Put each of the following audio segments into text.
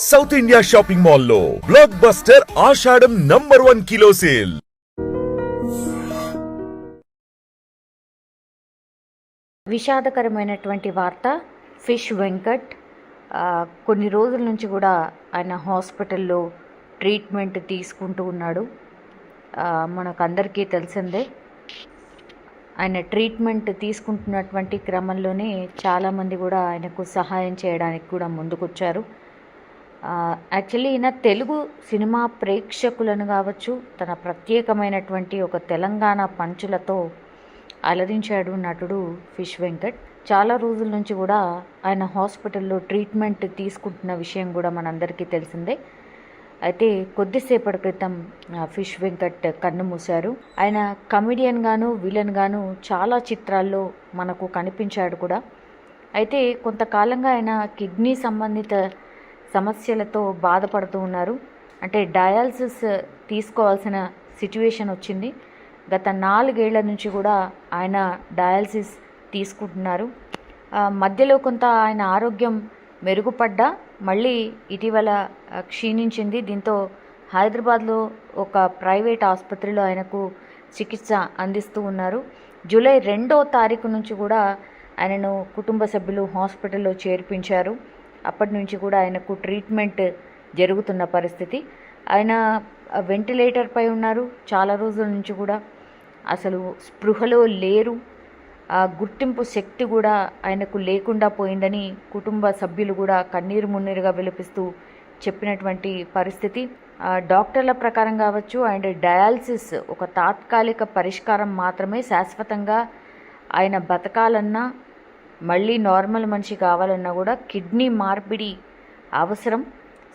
South India shopping మాల్లో blockbuster Ashadham number one kilo sale విషాదకరమైనటువంటి వార్త fish Venkat కొన్ని రోజుల నుంచి కూడా ఆయన హాస్పిటల్లో ట్రీట్మెంట్ తీసుకుంటూ ఉన్నాడు. మనకు మనకందరికీ తెలిసిందే ఆయన ట్రీట్మెంట్ తీసుకుంటున్నటువంటి క్రమంలోనే చాలామంది కూడా ఆయనకు సహాయం చేయడానికి కూడా ముందుకొచ్చారు. యాక్చువల్లీ ఈయన తెలుగు సినిమా ప్రేక్షకులను కావచ్చు తన ప్రత్యేకమైనటువంటి ఒక తెలంగాణ పంచులతో అలరించాడు నటుడు ఫిష్ వెంకట్. చాలా రోజుల నుంచి కూడా ఆయన హాస్పిటల్లో ట్రీట్మెంట్ తీసుకుంటున్న విషయం కూడా మనందరికీ తెలిసిందే. అయితే కొద్దిసేపటి క్రితం ఫిష్ వెంకట్ కన్ను మూశారు. ఆయన కమిడియన్ గాను విలన్ గాను చాలా చిత్రాల్లో మనకు కనిపించాడు కూడా. అయితే కొంతకాలంగా ఆయన కిడ్నీ సంబంధిత సమస్యలతో బాధపడుతూ ఉన్నారు. అంటే డయాలసిస్ తీసుకోవాల్సిన సిచ్యువేషన్ వచ్చింది. గత నాలుగేళ్ళ నుంచి కూడా ఆయన డయాలసిస్ తీసుకుంటున్నారు. మధ్యలో కొంత ఆయన ఆరోగ్యం మెరుగుపడ్డా మళ్ళీ ఇటీవల క్షీణించింది. దీంతో హైదరాబాద్లో ఒక ప్రైవేట్ ఆసుపత్రిలో ఆయనకు చికిత్స అందిస్తూ ఉన్నారు. జూలై రెండో తారీఖు నుంచి కూడా ఆయనను కుటుంబ సభ్యులు హాస్పిటల్లో చేర్పించారు. అప్పటి నుంచి కూడా ఆయనకు ట్రీట్మెంట్ జరుగుతున్న పరిస్థితి. ఆయన వెంటిలేటర్ పై ఉన్నారు. చాలా రోజుల నుంచి కూడా అసలు స్పృహలో లేరు. ఆ గుర్తింపు శక్తి కూడా ఆయనకు లేకుండా పోయిందని కుటుంబ సభ్యులు కూడా కన్నీరు మున్నీరుగా విలపిస్తూ చెప్పినటువంటి పరిస్థితి. డాక్టర్ల ప్రకారం కావచ్చు అండ్ డయాలసిస్ ఒక తాత్కాలిక పరిష్కారం మాత్రమే శాశ్వతంగా ఆయన బతకాలన్నా మళ్ళీ నార్మల్ మనిషి కావాలన్నా కూడా కిడ్నీ మార్పిడి అవసరం.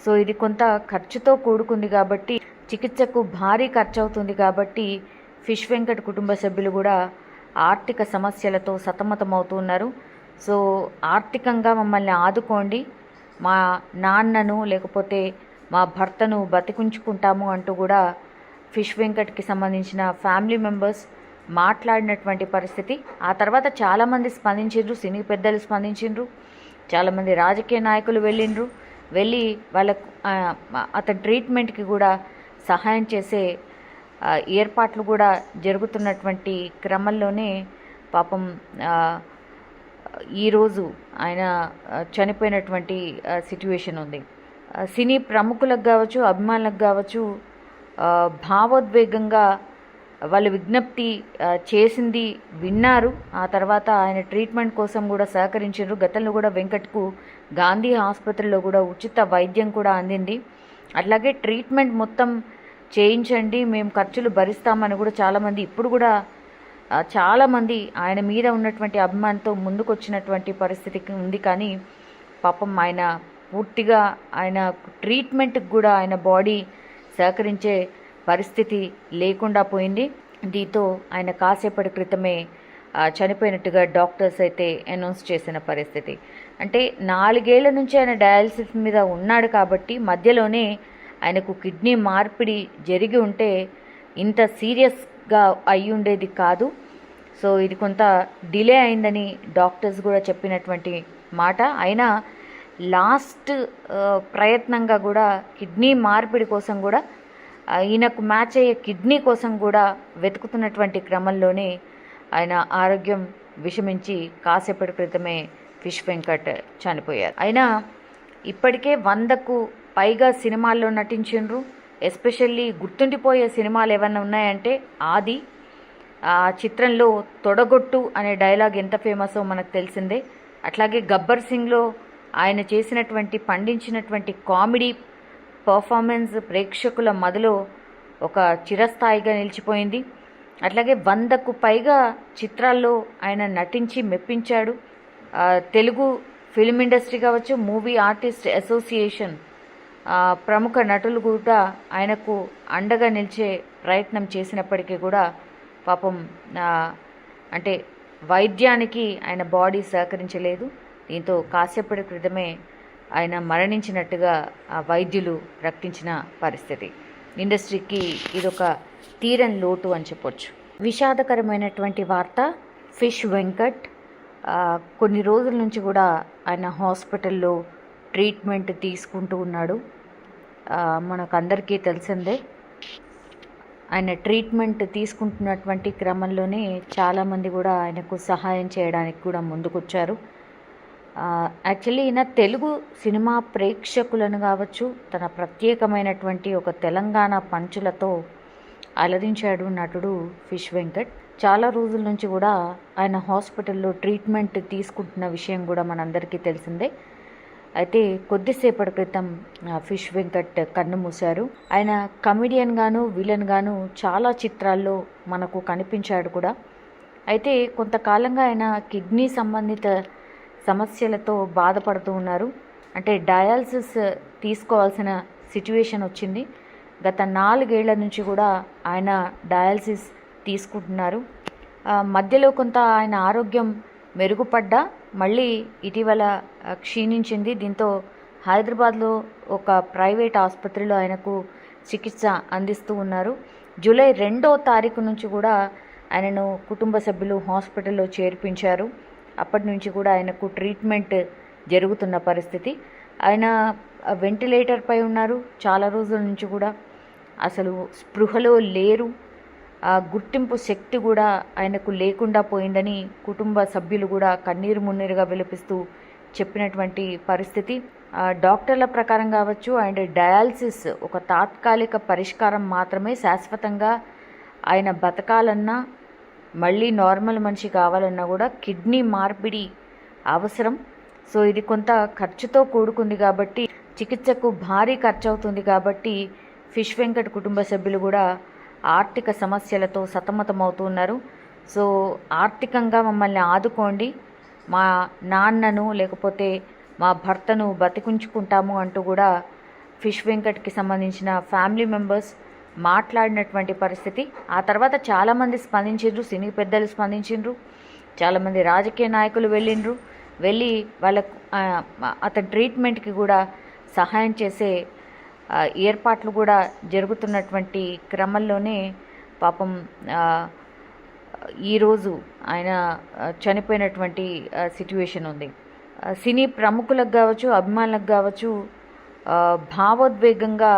సో ఇది కొంత ఖర్చుతో కూడుకుంది కాబట్టి చికిత్సకు భారీ ఖర్చు అవుతుంది కాబట్టి ఫిష్ వెంకట్ కుటుంబ సభ్యులు కూడా ఆర్థిక సమస్యలతో సతమతమవుతున్నారు. సో ఆర్థికంగా మమ్మల్ని ఆదుకోండి. మా నాన్నను లేకపోతే మా భర్తను బతికుంచుకుంటాము అంటూ కూడా ఫిష్ వెంకట్కి సంబంధించిన ఫ్యామిలీ మెంబర్స్ మాట్లాడినటువంటి పరిస్థితి. ఆ తర్వాత చాలామంది స్పందించిండ్రు సినీ పెద్దలు స్పందించిండ్రు. చాలామంది రాజకీయ నాయకులు వెళ్ళిండ్రు. వెళ్ళి వాళ్ళకు అతని ట్రీట్మెంట్కి కూడా సహాయం చేసే ఏర్పాట్లు కూడా జరుగుతున్నటువంటి క్రమంలోనే పాపం ఈరోజు ఆయన చనిపోయినటువంటి సిట్యువేషన్ ఉంది. సినీ ప్రముఖులకు కావచ్చు అభిమానులకు కావచ్చు భావోద్వేగంగా వాళ్ళు విజ్ఞప్తి చేసింది విన్నారు. ఆ తర్వాత ఆయన ట్రీట్మెంట్ కోసం కూడా సహకరించారు. గతంలో కూడా వెంకట్కు గాంధీ ఆసుపత్రిలో కూడా ఉచిత వైద్యం కూడా అందింది. అట్లాగే ట్రీట్మెంట్ మొత్తం చేయించండి మేము ఖర్చులు భరిస్తామని కూడా చాలామంది ఇప్పుడు కూడా చాలామంది ఆయన మీద ఉన్నటువంటి అభిమానంతో ముందుకొచ్చినటువంటి పరిస్థితి ఉంది. కానీ పాపం ఆయన పూర్తిగా ఆయన ట్రీట్మెంట్కి కూడా ఆయన బాడీ సహకరించే పరిస్థితి లేకుండా పోయింది. దీంతో ఆయన కాసేపటి క్రితమే చనిపోయినట్టుగా డాక్టర్స్ అయితే అనౌన్స్ చేసిన పరిస్థితి. అంటే నాలుగేళ్ళ నుంచి ఆయన డయాలసిస్ మీద ఉన్నాడు కాబట్టి మధ్యలోనే ఆయనకు కిడ్నీ మార్పిడి జరిగి ఉంటే ఇంత సీరియస్గా అయి ఉండేది కాదు. సో ఇది కొంత డిలే అయిందని డాక్టర్స్ కూడా చెప్పినటువంటి మాట. అయినా లాస్ట్ ప్రయత్నంగా కూడా కిడ్నీ మార్పిడి కోసం కూడా ఈయనకు మ్యాచ్ అయ్యే కిడ్నీ కోసం కూడా వెతుకుతున్నటువంటి క్రమంలోనే ఆయన ఆరోగ్యం విషమించి కాసేపటి క్రితమే ఫిష్ వెంకట్ చనిపోయారు. అయినా ఇప్పటికే వందకు పైగా సినిమాల్లో నటించిండ్రు. ఎస్పెషల్లీ గుర్తుండిపోయే సినిమాలు ఏమైనా ఉన్నాయంటే ఆది ఆ చిత్రంలో తొడగొట్టు అనే డైలాగ్ ఎంత ఫేమసో మనకు తెలిసిందే. అట్లాగే గబ్బర్ సింగ్లో ఆయన చేసినటువంటి పండించినటువంటి కామెడీ పర్ఫార్మెన్స్ ప్రేక్షకుల మదిలో ఒక చిరస్థాయిగా నిలిచిపోయింది. అట్లాగే వందకు పైగా చిత్రాల్లో ఆయన నటించి మెప్పించాడు. తెలుగు ఫిల్మ్ ఇండస్ట్రీ కావచ్చు మూవీ ఆర్టిస్ట్ అసోసియేషన్ ప్రముఖ నటులు కూడా ఆయనకు అండగా నిలిచే ప్రయత్నం చేసినప్పటికీ కూడా పాపం అంటే వైద్యానికి ఆయన బాడీ సహకరించలేదు. దీంతో కాసేపటి క్రితమే ఆయన మరణించినట్టుగా ఆ వైద్యులు ప్రకటించిన పరిస్థితి. ఇండస్ట్రీకి ఇదొక తీరని లోటు అని చెప్పొచ్చు. విషాదకరమైనటువంటి వార్త ఫిష్ వెంకట్ కొన్ని రోజుల నుంచి కూడా ఆయన హాస్పిటల్లో ట్రీట్మెంట్ తీసుకుంటూ ఉన్నాడు. మనకందరికీ తెలిసిందే ఆయన ట్రీట్మెంట్ తీసుకుంటున్నటువంటి క్రమంలోనే చాలామంది కూడా ఆయనకు సహాయం చేయడానికి కూడా ముందుకొచ్చారు. యాక్చువల్లీ ఈయన తెలుగు సినిమా ప్రేక్షకులను కావచ్చు తన ప్రత్యేకమైనటువంటి ఒక తెలంగాణ పంచులతో అలరించాడు నటుడు ఫిష్ వెంకట్. చాలా రోజుల నుంచి కూడా ఆయన హాస్పిటల్లో ట్రీట్మెంట్ తీసుకుంటున్న విషయం కూడా మనందరికీ తెలిసిందే. అయితే కొద్దిసేపటి క్రితం ఫిష్ వెంకట్ కన్ను మూశారు. ఆయన కమిడియన్ గాను విలన్ గాను చాలా చిత్రాల్లో మనకు కనిపించాడు కూడా. అయితే కొంతకాలంగా ఆయన కిడ్నీ సంబంధిత సమస్యలతో బాధపడుతూ ఉన్నారు. అంటే డయాలసిస్ తీసుకోవాల్సిన సిచ్యువేషన్ వచ్చింది. గత నాలుగేళ్ళ నుంచి కూడా ఆయన డయాలసిస్ తీసుకుంటున్నారు. మధ్యలో కొంత ఆయన ఆరోగ్యం మెరుగుపడ్డా మళ్ళీ ఇటీవల క్షీణించింది. దీంతో హైదరాబాద్లో ఒక ప్రైవేట్ ఆసుపత్రిలో ఆయనకు చికిత్స అందిస్తూ ఉన్నారు. జూలై రెండో తారీఖు నుంచి కూడా ఆయనను కుటుంబ సభ్యులు హాస్పిటల్లో చేర్పించారు. అప్పటి నుంచి కూడా ఆయనకు ట్రీట్మెంట్ జరుగుతున్న పరిస్థితి. ఆయన వెంటిలేటర్ పై ఉన్నారు. చాలా రోజుల నుంచి కూడా అసలు స్పృహలో లేరు. ఆ గుర్తింపు శక్తి కూడా ఆయనకు లేకుండా పోయిందని కుటుంబ సభ్యులు కూడా కన్నీరు మున్నీరుగా విలపిస్తూ చెప్పినటువంటి పరిస్థితి. డాక్టర్ల ప్రకారం కావచ్చు అండ్ డయాలసిస్ ఒక తాత్కాలిక పరిష్కారం మాత్రమే శాశ్వతంగా ఆయన బతకాలన్నా మళ్ళీ నార్మల్ మనిషి కావాలన్నా కూడా కిడ్నీ మార్పిడి అవసరం. సో ఇది కొంత ఖర్చుతో కూడుకుంది కాబట్టి చికిత్సకు భారీ ఖర్చు అవుతుంది కాబట్టి ఫిష్ వెంకట్ కుటుంబ సభ్యులు కూడా ఆర్థిక సమస్యలతో సతమతమవుతున్నారు. సో ఆర్థికంగా మమ్మల్ని ఆదుకోండి. మా నాన్నను లేకపోతే మా భర్తను బతికుంచుకుంటాము అంటూ కూడా ఫిష్ వెంకట్కి సంబంధించిన ఫ్యామిలీ మెంబర్స్ మాట్లాడినటువంటి పరిస్థితి. ఆ తర్వాత చాలామంది స్పందించిండ్రు సినీ పెద్దలు స్పందించిండ్రు. చాలామంది రాజకీయ నాయకులు వెళ్ళిండ్రు. వెళ్ళి వాళ్ళ అతని ట్రీట్మెంట్కి కూడా సహాయం చేసే ఏర్పాట్లు కూడా జరుగుతున్నటువంటి క్రమంలోనే పాపం ఈరోజు ఆయన చనిపోయినటువంటి సిట్యువేషన్ ఉంది. సినీ ప్రముఖులకు కావచ్చు అభిమానులకు కావచ్చు భావోద్వేగంగా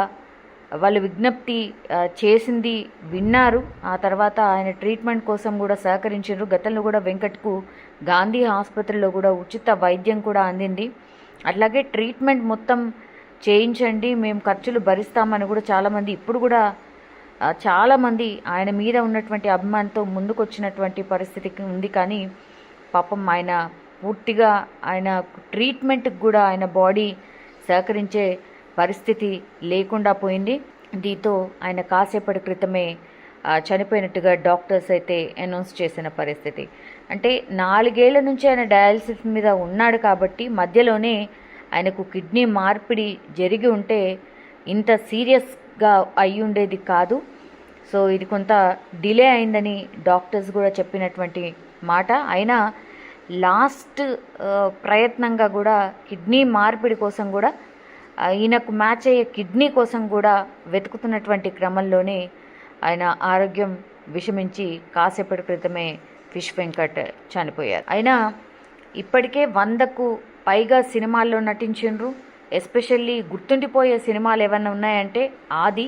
వాళ్ళు విజ్ఞప్తి చేసింది విన్నారు. ఆ తర్వాత ఆయన ట్రీట్మెంట్ కోసం కూడా సహకరించారు. గతంలో కూడా వెంకట్కు గాంధీ ఆసుపత్రిలో కూడా ఉచిత వైద్యం కూడా అందింది. అట్లాగే ట్రీట్మెంట్ మొత్తం చేయించండి మేము ఖర్చులు భరిస్తామని కూడా చాలామంది ఇప్పుడు కూడా చాలామంది ఆయన మీద ఉన్నటువంటి అభిమానంతో ముందుకొచ్చినటువంటి పరిస్థితి ఉంది. కానీ పాపం ఆయన పూర్తిగా ఆయన ట్రీట్మెంట్కి కూడా ఆయన బాడీ సహకరించే పరిస్థితి లేకుండా పోయింది. దీంతో ఆయన కాసేపటి క్రితమే చనిపోయినట్టుగా డాక్టర్స్ అయితే అనౌన్స్ చేసిన పరిస్థితి. అంటే నాలుగేళ్ళ నుంచి ఆయన డయాలసిస్ మీద ఉన్నాడు కాబట్టి మధ్యలోనే ఆయనకు కిడ్నీ మార్పిడి జరిగి ఉంటే ఇంత సీరియస్గా అయి ఉండేది కాదు. సో ఇది కొంత డిలే అయిందని డాక్టర్స్ కూడా చెప్పినటువంటి మాట. అయినా లాస్ట్ ప్రయత్నంగా కూడా కిడ్నీ మార్పిడి కోసం కూడా ఈయనకు మ్యాచ్ అయ్యే కిడ్నీ కోసం కూడా వెతుకుతున్నటువంటి క్రమంలోనే ఆయన ఆరోగ్యం విషమించి కాసేపటి క్రితమే ఫిష్ వెంకట్ చనిపోయారు. అయినా ఇప్పటికే వందకు పైగా సినిమాల్లో నటించిండ్రు. ఎస్పెషల్లీ గుర్తుండిపోయే సినిమాలు ఏమన్నా ఉన్నాయంటే ఆది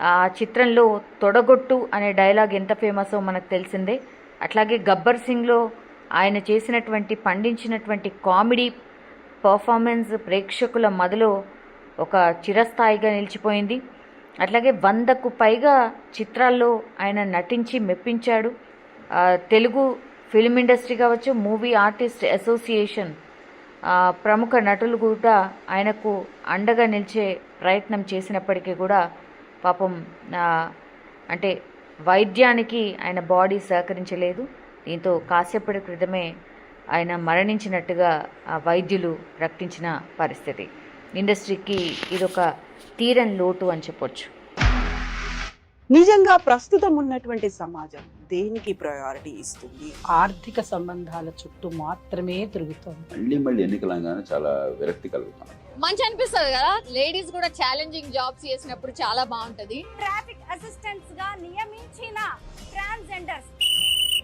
ఆ చిత్రంలో తొడగొట్టు అనే డైలాగ్ ఎంత ఫేమసో మనకు తెలిసిందే. అట్లాగే గబ్బర్ సింగ్లో ఆయన చేసినటువంటి పండించినటువంటి కామెడీ పర్ఫార్మెన్స్ ప్రేక్షకుల మదిలో ఒక చిరస్థాయిగా నిలిచిపోయింది. అట్లాగే వందకు పైగా చిత్రాల్లో ఆయన నటించి మెప్పించాడు. తెలుగు ఫిల్మ్ ఇండస్ట్రీ కావచ్చు మూవీ ఆర్టిస్ట్ అసోసియేషన్ ప్రముఖ నటులు కూడా ఆయనకు అండగా నిలిచే ప్రయత్నం చేసినప్పటికీ కూడా పాపం అంటే వైద్యానికి ఆయన బాడీ సహకరించలేదు. దీంతో కాసేపటి క్రితమే ఆయన మరణించినట్టుగా ఆ వైద్యులు ప్రకటించిన పరిస్థితి. ఇండస్ట్రీకి ఇదొక తీరని లోటు అని చెప్పొచ్చు. నిజంగా ప్రస్తుతం ఉన్నటువంటి సమాజం దేనికి ప్రయారిటీ ఇస్తుంది? ఆర్థిక సంబంధాల చుట్టూ మాత్రమే తిరుగుతోంది. మళ్ళీ మళ్ళీ ఎన్నికలంగానే చాలా విరక్తి కలుగుతాను మంచి అనిపిస్తుంది కదా? లేడీస్ కూడా ఛాలెంజింగ్ జాబ్స్ చేసినప్పుడు చాలా బాగుంటది. ట్రాఫిక్ అసిస్టెంట్స్గా నియమించిన ట్రాన్స్జెండర్స్